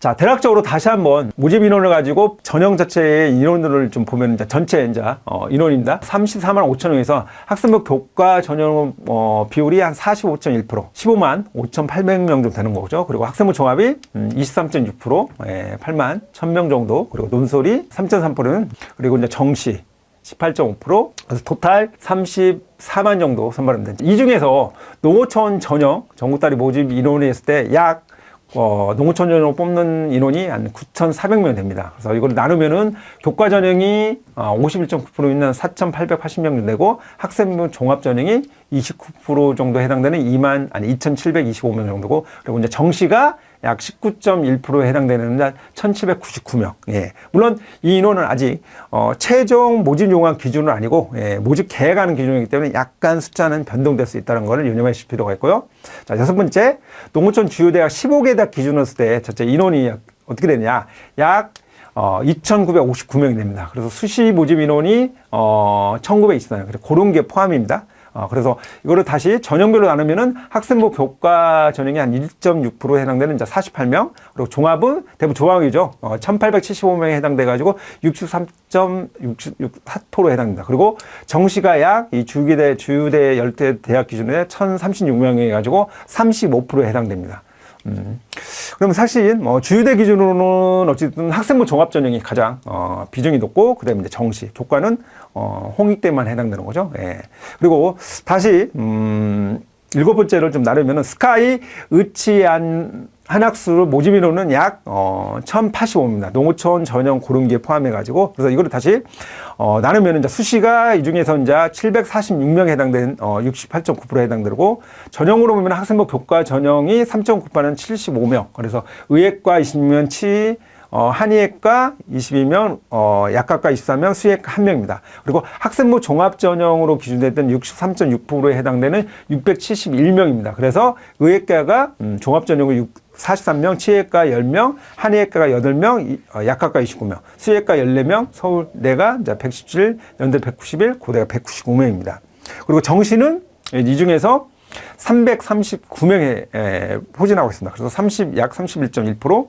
자, 대략적으로 다시 한번 모집 인원을 가지고 전형 자체의 인원들을 좀 보면 이제 전체 이제 어, 인원입니다. 34만 5천 명에서 학생부 교과 전형 어, 비율이 한 45.1%, 15만 5,800명 정도 되는 거죠. 그리고 학생부 종합이 음, 23.6%, 예, 8만 1,000명 정도. 그리고 논술이 3.3%는 그리고 이제 정시 18.5% 그래서 토탈 34만 정도 선발합니다. 이 중에서 농어촌 전형 전국다리 모집 인원이 했을 때 약 어, 농어촌 전형 뽑는 인원이 한 9,400명 됩니다. 그래서 이걸 나누면은 교과 전형이 어, 51.9% 있는 4,880명 정도 되고 학생부 종합 전형이 29% 정도 해당되는 2만 아니 2,725명 정도고 그리고 이제 정시가 약 19.1%에 해당되는 1,799명. 예. 물론 이 인원은 아직 어, 최종 모집 용한 기준은 아니고 예, 모집 계획하는 기준이기 때문에 약간 숫자는 변동될 수 있다는 것을 유념하실 필요가 있고요. 자, 여섯 번째, 농어촌 주요 대학 15개 대학 기준으로 했을 때 전체 인원이 약- 어떻게 되느냐? 약 어, 2,959명이 됩니다. 그래서 수시 모집 인원이 어, 1,924명. 그래서 그런 게 포함입니다. 어, 그래서 이거를 다시 전형별로 나누면은 학생부 교과 전형이 한 1.6%에 해당되는 이제 48명, 그리고 종합은 대부분 조항이죠. 어, 1,875명에 해당돼가지고 63.64%에 해당됩니다. 그리고 정시가 약 이 주기대, 주유대, 열대 대학 기준에 1,036명에 해가지고 35%에 해당됩니다. 음. 그럼 사실 뭐 주유대 기준으로는 어쨌든 학생부 종합 전형이 가장 어, 비중이 높고 그다음에 이제 정시 교과는 어, 홍익대만 해당되는 거죠. 예. 그리고 다시 음, 일곱 번째를 좀 나누면은 스카이 의치안 한학수 모집 인원은 약 어, 1,085입니다. 농어촌 전형 고른기에 포함해가지고 그래서 이거를 다시 어, 나누면 이제 수시가 이 중에서 이제 746명에 해당되는 어, 68.9%에 해당되고 전형으로 보면 학생부 교과 전형이 3.9%는 75명. 그래서 의예과 20명 치 어, 한의학과 22명, 어, 약학과 24명, 수의학과 1명입니다. 그리고 학생부 종합 전형으로 기준됐던 63.6%에 해당되는 671명입니다. 내서 의학과가 음, 종합 전형을 6 43명, 치의학과 10명, 한의학과가 8명, 이- 어, 약학과 29명, 수의학과 14명, 서울대가 이제 117, 연대 191, 고대가 199명입니다. 그리고 정시는 이 중에서 339명에 포진하고 있습니다. 그래서 30, 약 31.1%,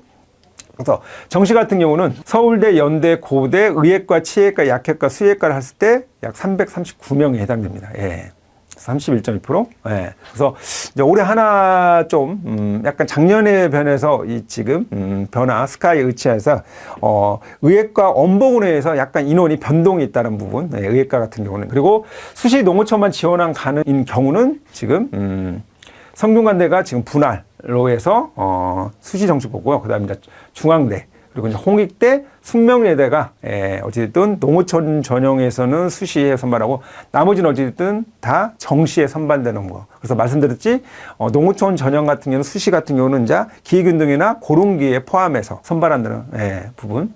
그래서 정시 같은 경우는 서울대, 연대, 고대, 의예과, 치예과, 약학과, 수의학과를 했을 때 약 339명에 해당됩니다. 예. 31.2%. 예. 그래서 이제 올해 하나 좀, 음, 약간 작년에 변해서 이 지금, 음, 변화, 스카이 의치에서, 어, 의예과 원복원에서 약간 인원이 변동이 있다는 부분, 예, 의예과 같은 경우는. 그리고 수시 농어촌만 지원한 가는 경우는 지금, 음, 성균관대가 지금 분할로 해서 어, 수시 정시 보고요. 그다음에 중앙대 그리고 이제 홍익 대, 숙명여대가 에, 어쨌든 농어촌 전형에서는 수시에 선발하고 나머지는 어쨌든 다 정시에 선발되는 거. 그래서 말씀드렸지 어, 농어촌 전형 같은 경우는 수시 같은 경우는 이제 기획 운동이나 고른 기에 포함해서 선발한다는 예, 부분.